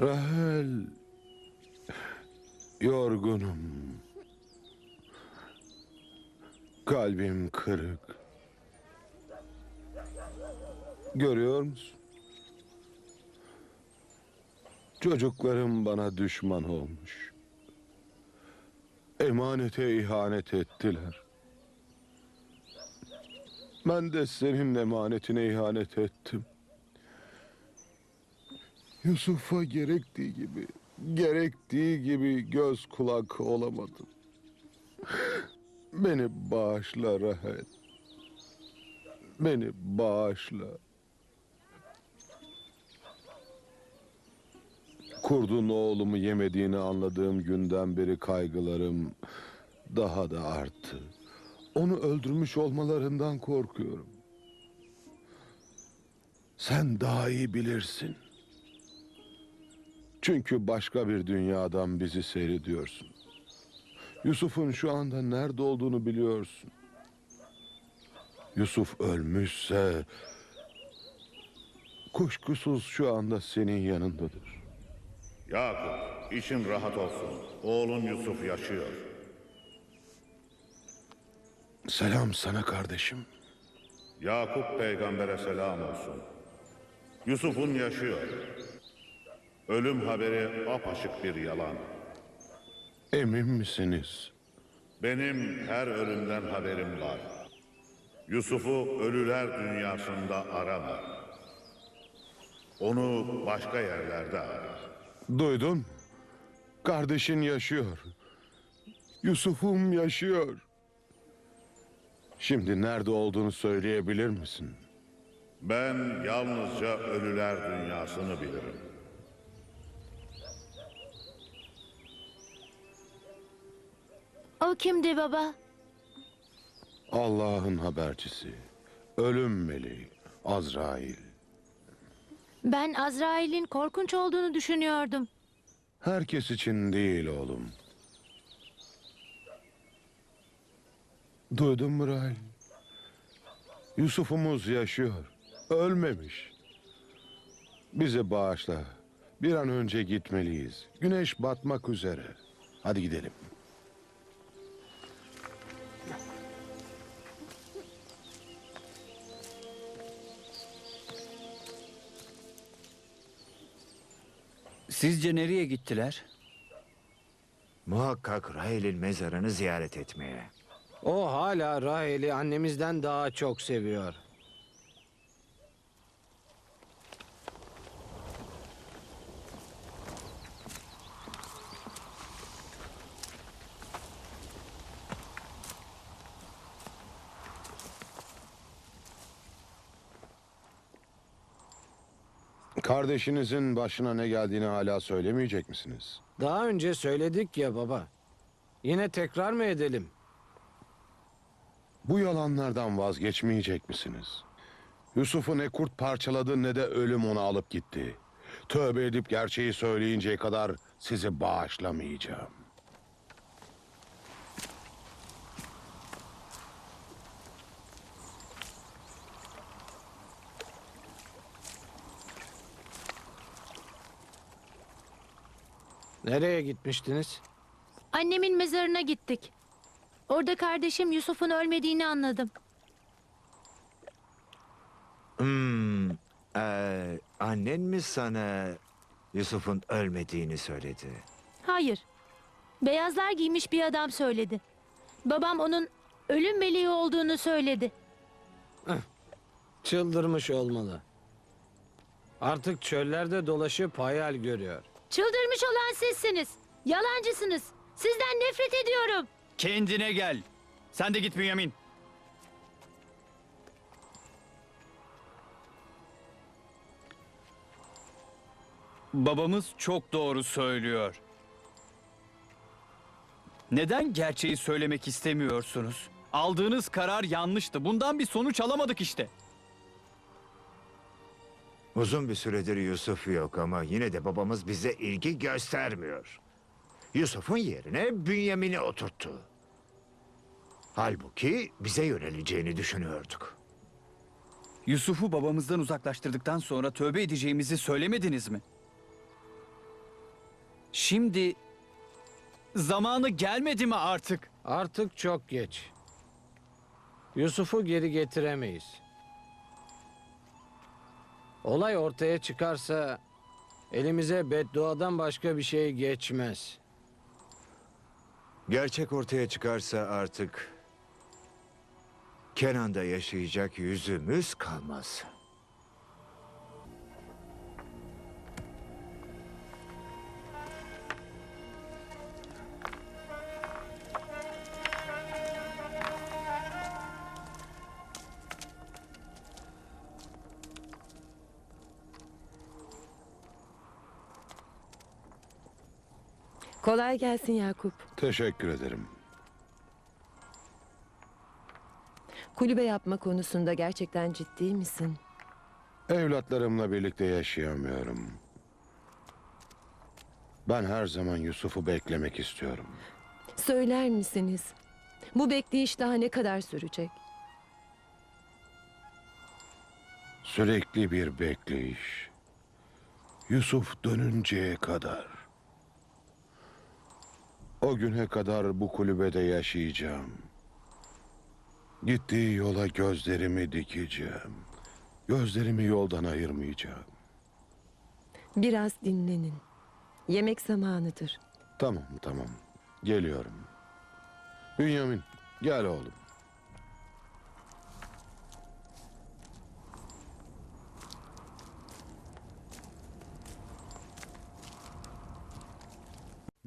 Rahel, yorgunum. Kalbim kırık. Görüyor musun? Çocuklarım bana düşman olmuş. Emanete ihanet ettiler. Ben de senin emanetine ihanet ettim. Yusuf'a gerektiği gibi, gerektiği gibi göz kulak olamadım. Beni bağışla Rahel. Beni bağışla. Kurdun oğlumu yemediğini anladığım günden beri kaygılarım daha da arttı. Onu öldürmüş olmalarından korkuyorum. Sen daha iyi bilirsin. Çünkü başka bir dünyadan bizi seyrediyorsun. Yusuf'un şu anda nerede olduğunu biliyorsun. Yusuf ölmüşse kuşkusuz şu anda senin yanındadır. Yakup, için rahat olsun. Oğlun Yusuf yaşıyor. Selam sana kardeşim. Yakup peygambere selam olsun. Yusuf'un yaşıyor. Ölüm haberi apaşık bir yalan. Emin misiniz? Benim her ölümden haberim var. Yusuf'u ölüler dünyasında arama. Onu başka yerlerde ara. Duydun? mu? Kardeşin yaşıyor. Yusuf'um yaşıyor. Şimdi nerede olduğunu söyleyebilir misin? Ben yalnızca ölüler dünyasını bilirim. O kimdi baba? Allah'ın habercisi. Ölüm meleği. Azrail. Ben Azrail'in korkunç olduğunu düşünüyordum. Herkes için değil oğlum. Duydun mu Rahil? Yusuf'umuz yaşıyor. Ölmemiş. Bizi bağışla. Bir an önce gitmeliyiz. Güneş batmak üzere. Hadi gidelim. Sizce nereye gittiler? Muhakkak Rahel'in mezarını ziyaret etmeye. O hala Rahel'i annemizden daha çok seviyor. Kardeşinizin başına ne geldiğini hala söylemeyecek misiniz? Daha önce söyledik ya baba. Yine tekrar mı edelim? Bu yalanlardan vazgeçmeyecek misiniz? Yusuf'u ne kurt parçaladı ne de ölüm onu alıp gitti. Tövbe edip gerçeği söyleyinceye kadar sizi bağışlamayacağım. Nereye gitmiştiniz? Annemin mezarına gittik. Orada kardeşim Yusuf'un ölmediğini anladım. Hmm, ee, annen mi sana Yusuf'un ölmediğini söyledi? Hayır. Beyazlar giymiş bir adam söyledi. Babam onun ölüm meleği olduğunu söyledi. Çıldırmış olmalı. Artık çöllerde dolaşıp hayal görüyor. Çıldırmış olan sizsiniz. Yalancısınız. Sizden nefret ediyorum. Kendine gel. Sen de git Bünyamin. Babamız çok doğru söylüyor. Neden gerçeği söylemek istemiyorsunuz? Aldığınız karar yanlıştı. Bundan bir sonuç alamadık işte. Uzun bir süredir Yusuf yok ama yine de babamız bize ilgi göstermiyor. Yusuf'un yerine Bünyamin'i oturttu. Halbuki bize yöneleceğini düşünüyorduk. Yusuf'u babamızdan uzaklaştırdıktan sonra tövbe edeceğimizi söylemediniz mi? Şimdi zamanı gelmedi mi artık? Artık çok geç. Yusuf'u geri getiremeyiz. Olay ortaya çıkarsa elimize bedduadan başka bir şey geçmez. Gerçek ortaya çıkarsa artık Kenan'da yaşayacak yüzümüz kalmaz. Kolay gelsin Yakup. Teşekkür ederim. Kulübe yapma konusunda gerçekten ciddi misin? Evlatlarımla birlikte yaşayamıyorum. Ben her zaman Yusuf'u beklemek istiyorum. Söyler misiniz? Bu bekleyiş daha ne kadar sürecek? Sürekli bir bekleyiş. Yusuf dönünceye kadar. O güne kadar bu kulübede yaşayacağım. Gittiği yola gözlerimi dikeceğim. Gözlerimi yoldan ayırmayacağım. Biraz dinlenin. Yemek zamanıdır. Tamam tamam. Geliyorum. Bünyamin gel oğlum.